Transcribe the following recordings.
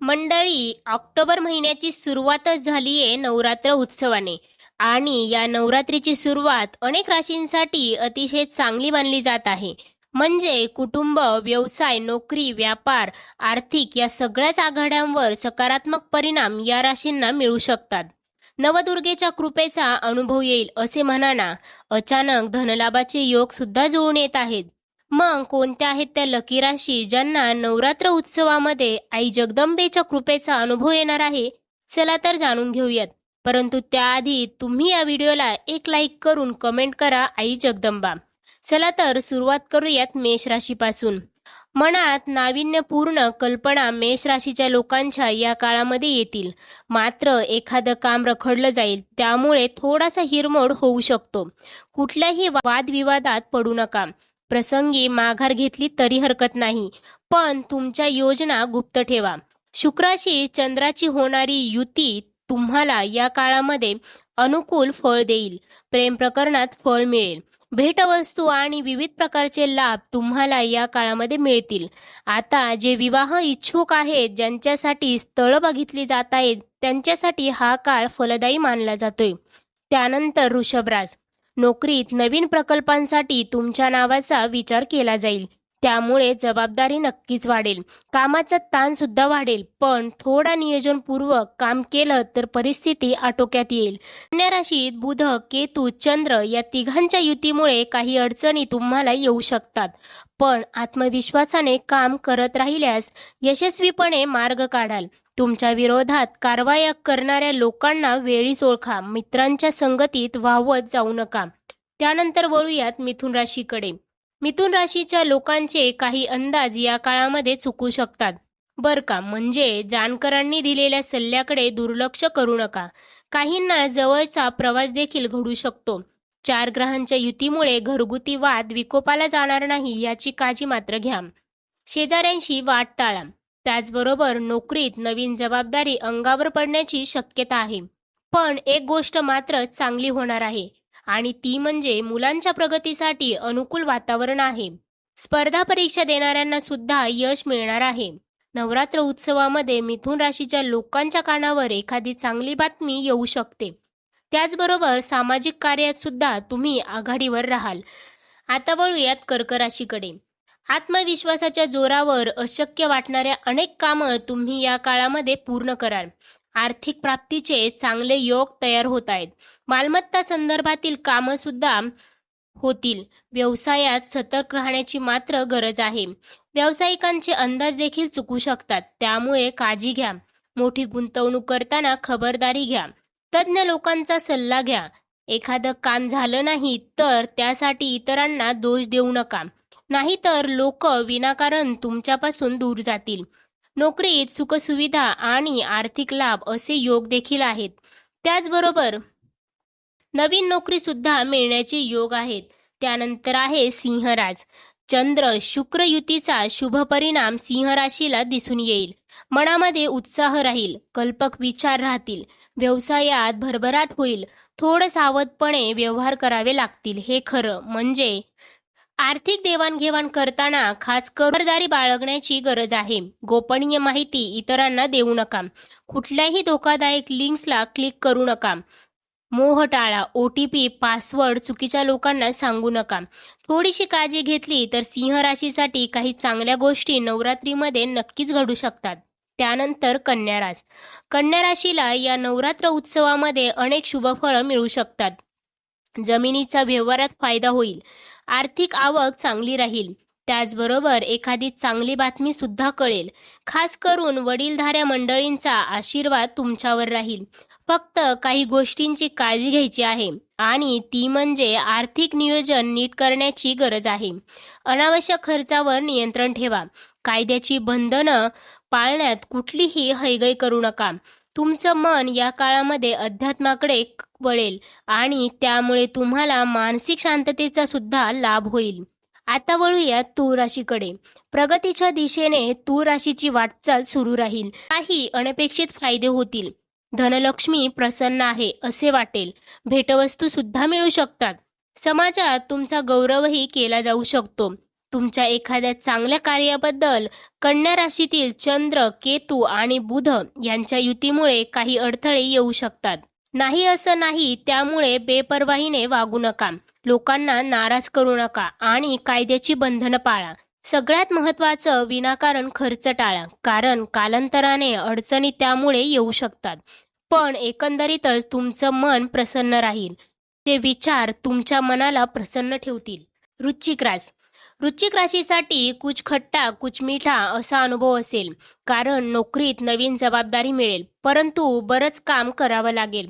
मंडळी ऑक्टोबर महिन्याची सुरुवातच झाली आहे नवरात्र उत्सवाने. आणि या नवरात्रीची सुरुवात अनेक राशींसाठी अतिशय चांगली मानली जात आहे. म्हणजे कुटुंब व्यवसाय नोकरी व्यापार आर्थिक या सगळ्याच आघाड्यांवर सकारात्मक परिणाम या राशींना मिळू शकतात. नवदुर्गेच्या कृपेचा अनुभव येईल असे म्हणाना अचानक धनलाभाचे योग सुद्धा जुळून येत आहेत. मग कोणत्या आहेत त्या लकी राशी ज्यांना नवरात्र उत्सवामध्ये आई जगदंबेच्या कृपेचा अनुभव येणार आहे चला तर जाणून घेऊयात. परंतु त्याआधी तुम्ही या व्हिडिओला एक लाईक करून कमेंट करा आई जगदंबा. चला तर सुरुवात करूयात मेष राशीपासून. मनात नाविन्यपूर्ण कल्पना मेष राशीच्या लोकांच्या या काळामध्ये येतील. मात्र एखादं काम रखडलं जाईल त्यामुळे थोडासा हिरमोड होऊ शकतो. कुठल्याही वादविवादात पडू नका. प्रसंगी माघार घेतली तरी हरकत नाही. पण तुमच्या योजना गुप्त ठेवा. शुक्राशी चंद्राची होणारी युती तुम्हाला या काळामध्ये अनुकूल फळ देईल. प्रेम प्रकरणात फळ मिळेल. भेटवस्तू आणि विविध प्रकारचे लाभ तुम्हाला या काळामध्ये मिळतील. आता जे विवाह इच्छुक आहेत ज्यांच्यासाठी स्थळं बघितली जात आहेत त्यांच्यासाठी हा काळ फलदायी मानला जातोय. त्यानंतर ऋषभराज. नोकरीत नवीन प्रकल्पांसाठी तुमच्या नावाचा विचार केला जाईल. त्यामुळे जबाबदारी नक्कीच वाढेल. कामाचा ताण सुद्धा वाढेल पण थोडा नियोजनपूर्वक काम केलं तर परिस्थिती आटोक्यात येईल. कन्या राशीत बुध केतू चंद्र या तिघांच्या युतीमुळे काही अडचणी तुम्हाला येऊ शकतात. पण आत्मविश्वासाने काम करत राहिल्यास यशस्वीपणे मार्ग काढाल. तुमच्या विरोधात कारवाया करणाऱ्या लोकांना वेळीच ओळखा मित्रांच्या संगतीत वाहवत जाऊ नका. त्यानंतर वळूयात मिथुन राशीकडे. मिथुन राशीच्या लोकांचे काही अंदाज या काळामध्ये चुकू शकतात. बरं का? म्हणजे जाणकारांनी दिलेल्या सल्ल्याकडे दुर्लक्ष करू नका. काहींना जवळचा प्रवास देखील घडू शकतो. चार ग्रहांच्या युतीमुळे घरगुती वाद विकोपाला जाणार नाही याची काळजी मात्र घ्या. शेजाऱ्यांशी वाट टाळा. त्याचबरोबर नोकरीत नवीन जबाबदारी अंगावर पडण्याची शक्यता आहे. पण एक गोष्ट मात्र चांगली होणार आहे. आणि ती म्हणजे मुलांच्या प्रगतीसाठी अनुकूल वातावरण आहे. स्पर्धा परीक्षा देणाऱ्यांना सुद्धा यश मिळणार आहे. नवरात्र उत्सवामध्ये मिथुन राशीच्या लोकांच्या कानावर एखादी चांगली बातमी येऊ शकते. त्याचबरोबर सामाजिक कार्यात सुद्धा तुम्ही आघाडीवर राहाल. आता वळूयात कर्क राशीकडे. आत्मविश्वासाच्या जोरावर अशक्य वाटणाऱ्या अनेक कामं तुम्ही या काळामध्ये पूर्ण कराल. आर्थिक प्राप्तीचे चांगले योग तयार होत आहेत. मालमत्ता संदर्भातील कामं सुद्धा होतील. व्यवसायात सतर्क राहण्याची मात्र गरज आहे. व्यावसायिकांचे अंदाज देखील चुकू शकतात. त्यामुळे काळजी घ्या. मोठी गुंतवणूक करताना खबरदारी घ्या. तज्ज्ञ लोकांचा सल्ला घ्या. एखादं काम झालं नाही तर त्यासाठी इतरांना दोष देऊ नका. नाहीतर लोक विनाकारण तुमच्यापासून दूर जातील. नोकरीत सुखसुविधा आणि आर्थिक लाभ असे योग देखील आहेत. त्याचबरोबर नवीन नोकरी सुद्धा मिळण्याचे योग आहेत. त्यानंतर आहे सिंहराज. चंद्र शुक्र युतीचा शुभ परिणाम सिंह राशीला दिसून येईल. मनामध्ये उत्साह राहील कल्पक विचार राहतील व्यवसायात भरभराट होईल थोडं सावधपणे व्यवहार करावे लागतील हे खरं. म्हणजे आर्थिक देवाणघेवाण करताना खास खबरदारी बाळगण्याची गरज आहे. गोपनीय माहिती इतरांना देऊ नका. कुठल्याही धोकादायक लिंक्सला क्लिक करू नका. मोह टाळा. ओ टी पी पासवर्ड चुकीच्या लोकांना सांगू नका. थोडीशी काळजी घेतली तर सिंह राशीसाठी काही चांगल्या गोष्टी नवरात्रीमध्ये नक्कीच घडू शकतात. त्यानंतर कन्या कन्या राशीला या नवरात्र उत्सवामध्ये अनेक शुभफळं मिळू शकतात. जमिनीचा व्यवहारात फायदा होईल. आर्थिक आवक चांगली राहील. त्याचबरोबर एखादी चांगली बातमी सुद्धा कळेल. खास करून वडीलधाऱ्या मंडळींचा आशीर्वाद तुमच्यावर राहील. फक्त काही गोष्टींची काळजी घ्यायची आहे आणि ती म्हणजे आर्थिक नियोजन नीट करण्याची गरज आहे. अनावश्यक खर्चावर नियंत्रण ठेवा. कायद्याची बंधनं पाळण्यात कुठलीही हयगय करू नका. तुमचं मन या काळामध्ये अध्यात्माकडे वळेल आणि त्यामुळे तुम्हाला मानसिक शांततेचा सुद्धा लाभ होईल. आता वळूया तूळ राशीकडे. प्रगतीच्या दिशेने तूळ राशीची वाटचाल सुरू राहील. काही अनपेक्षित फायदे होतील. धनलक्ष्मी प्रसन्न आहे असे वाटेल. भेटवस्तू सुद्धा मिळू शकतात. समाजात तुमचा गौरवही केला जाऊ शकतो. तुमच्या एखाद्या चांगल्या कार्याबद्दल कन्या राशीतील चंद्र केतू आणि बुध यांच्या युतीमुळे काही अडथळे येऊ शकतात. नाही असं नाही त्यामुळे बेपर्वाहीने वागू नका. लोकांना नाराज करू नका आणि कायद्याची बंधनं पाळा. सगळ्यात महत्त्वाचं विनाकारण खर्च टाळा कारण कालांतराने अडचणी त्यामुळे येऊ शकतात. पण एकंदरीतच तुमचं मन प्रसन्न राहील. ते विचार तुमच्या मनाला प्रसन्न ठेवतील. वृश्चिक रास वृश्चिक राशीसाठी कुछ खट्टा कुछ मिठा असा अनुभव असेल. कारण नोकरीत नवीन जबाबदारी मिळेल. परंतु बरंच काम करावं लागेल.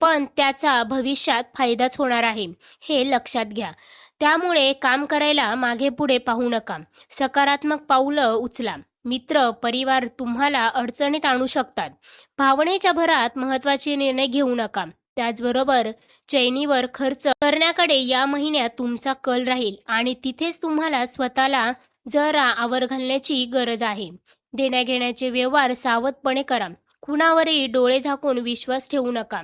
पण त्याचा भविष्यात फायदाच होणार आहे हे लक्षात घ्या. त्यामुळे काम करायला मागे पुढे पाहू नका. सकारात्मक पाऊलं उचला. मित्र परिवार तुम्हाला अडचणीत आणू शकतात. भावनेच्या भरात महत्त्वाचे निर्णय घेऊ नका. त्याचबरोबर चैनीवर खर्च करण्याकडे या महिन्यात तुमचा कल राहील आणि तिथेच तुम्हाला स्वतःला जरा आवर घालण्याची गरज आहे. देण्याघेण्याचे व्यवहार सावधपणे करा. कुणावरही डोळे झाकून विश्वास ठेवू नका.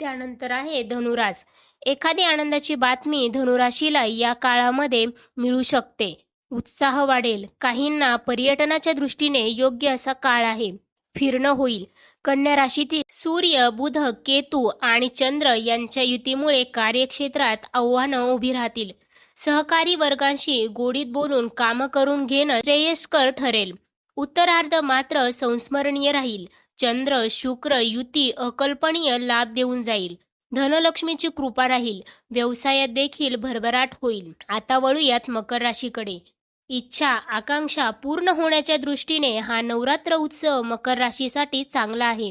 त्यानंतर आहे धनुराज. एखादी आनंदाची बातमी धनुराशीला या काळामध्ये मिळू शकते. उत्साह वाढेल. काहींना पर्यटनाच्या दृष्टीने योग्य असा काळ आहे. फिरणं होईल. कन्या राशीतील सूर्य बुध केतू आणि चंद्र यांच्या युतीमुळे कार्यक्षेत्रात आव्हानं उभी राहतील. सहकारी वर्गांशी गोडीत बोलून कामं करून घेणं श्रेयस्कर ठरेल. उत्तरार्ध मात्र संस्मरणीय राहील. चंद्र शुक्र युती अकल्पनीय लाभ देऊन जाईल. धनलक्ष्मीची कृपा राहील. व्यवसायात देखील भरभराट होईल. आता वळूयात मकर राशीकडे. इच्छा आकांक्षा पूर्ण होण्याच्या दृष्टीने हा नवरात्र उत्सव मकर राशीसाठी चांगला आहे.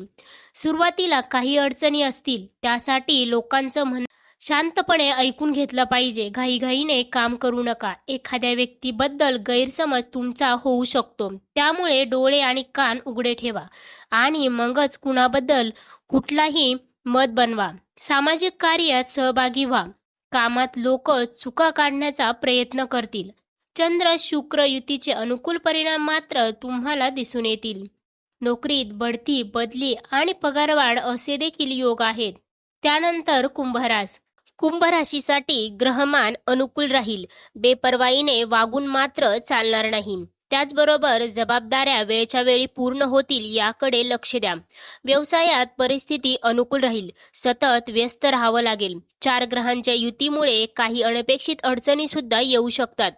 सुरुवातीला काही अडचणी असतील त्यासाठी लोकांचं म्हण शांतपणे ऐकून घेतलं पाहिजे. घाईघाईने काम करू नका. एखाद्या व्यक्तीबद्दल गैरसमज तुमचा होऊ शकतो. त्यामुळे डोळे आणि कान उघडे ठेवा आणि मगच कुणाबद्दल कुठलाही मत बनवा. सामाजिक कार्यात सहभागी व्हा. कामात लोक चुका काढण्याचा प्रयत्न करतील. चंद्र शुक्र युतीचे अनुकूल परिणाम मात्र तुम्हाला दिसून येतील. नोकरीत बढती बदली आणि पगारवाढ असे देखील योग आहेत. त्यानंतर कुंभरास. कुंभराशीसाठी ग्रहमान अनुकूल राहील. बेपर्वाईने वागून मात्र चालणार नाही. त्याचबरोबर जबाबदाऱ्या वेळच्या वेळी पूर्ण होतील याकडे लक्ष द्या. व्यवसायात परिस्थिती अनुकूल राहील. सतत व्यस्त राहावं लागेल. चार ग्रहांच्या युतीमुळे काही अनपेक्षित अडचणी सुद्धा येऊ शकतात.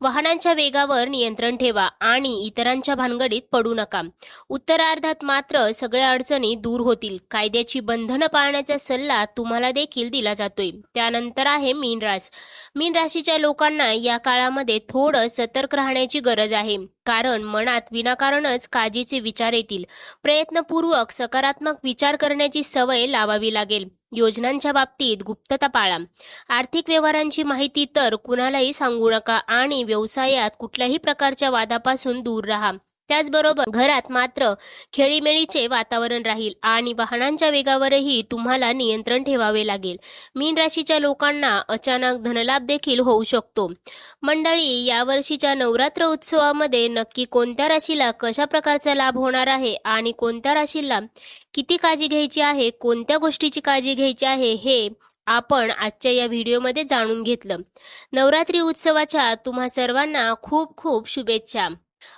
वाहनांच्या वेगावर नियंत्रण ठेवा आणि इतरांच्या भानगडीत पडू नका. उत्तरार्धात मात्र सगळ्या अडचणी दूर होतील. कायद्याची बंधनं पाळण्याचा सल्ला तुम्हाला देखील दिला जातोय. त्यानंतर आहे मीन रास मीन राशीच्या लोकांना या काळामध्ये थोडं सतर्क राहण्याची गरज आहे. कारण मनात विनाकारणच काळजीचे विचार येतील. प्रयत्नपूर्वक सकारात्मक विचार करण्याची सवय लावावी लागेल. योजनांच्या बाबतीत गुप्तता पाळा. आर्थिक व्यवहारांची माहिती तर कुणालाही सांगू नका आणि व्यवसायात कुठल्याही प्रकारच्या वादापासून दूर राहा. त्याचबरोबर घरात मात्र खेळीमेळीचे वातावरण राहील आणि वाहनांच्या वेगावरही तुम्हाला नियंत्रण ठेवावे लागेल. मीन राशीच्या लोकांना अचानक धनलाभ देखील होऊ शकतो. मंडळी यावर्षीच्या नवरात्र उत्सवामध्ये नक्की कोणत्या राशीला कशा प्रकारचा लाभ होणार आहे आणि कोणत्या राशीला किती काळजी घ्यायची आहे कोणत्या गोष्टीची काळजी घ्यायची आहे हे आपण आजच्या या व्हिडिओमध्ये जाणून घेतलं. नवरात्री उत्सवाच्या तुम्हा सर्वांना खूप खूप शुभेच्छा.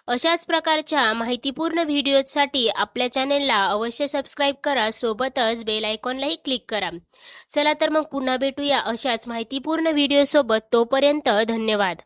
अशाच प्रकारच्या माहितीपूर्ण व्हिडिओसाठी आपल्या चॅनेलला अवश्य सबस्क्राईब करा. सोबतच बेल आयकॉनलाही क्लिक करा. चला तर मग पुन्हा भेटूया अशाच माहितीपूर्ण व्हिडिओसोबत. तोपर्यंत धन्यवाद.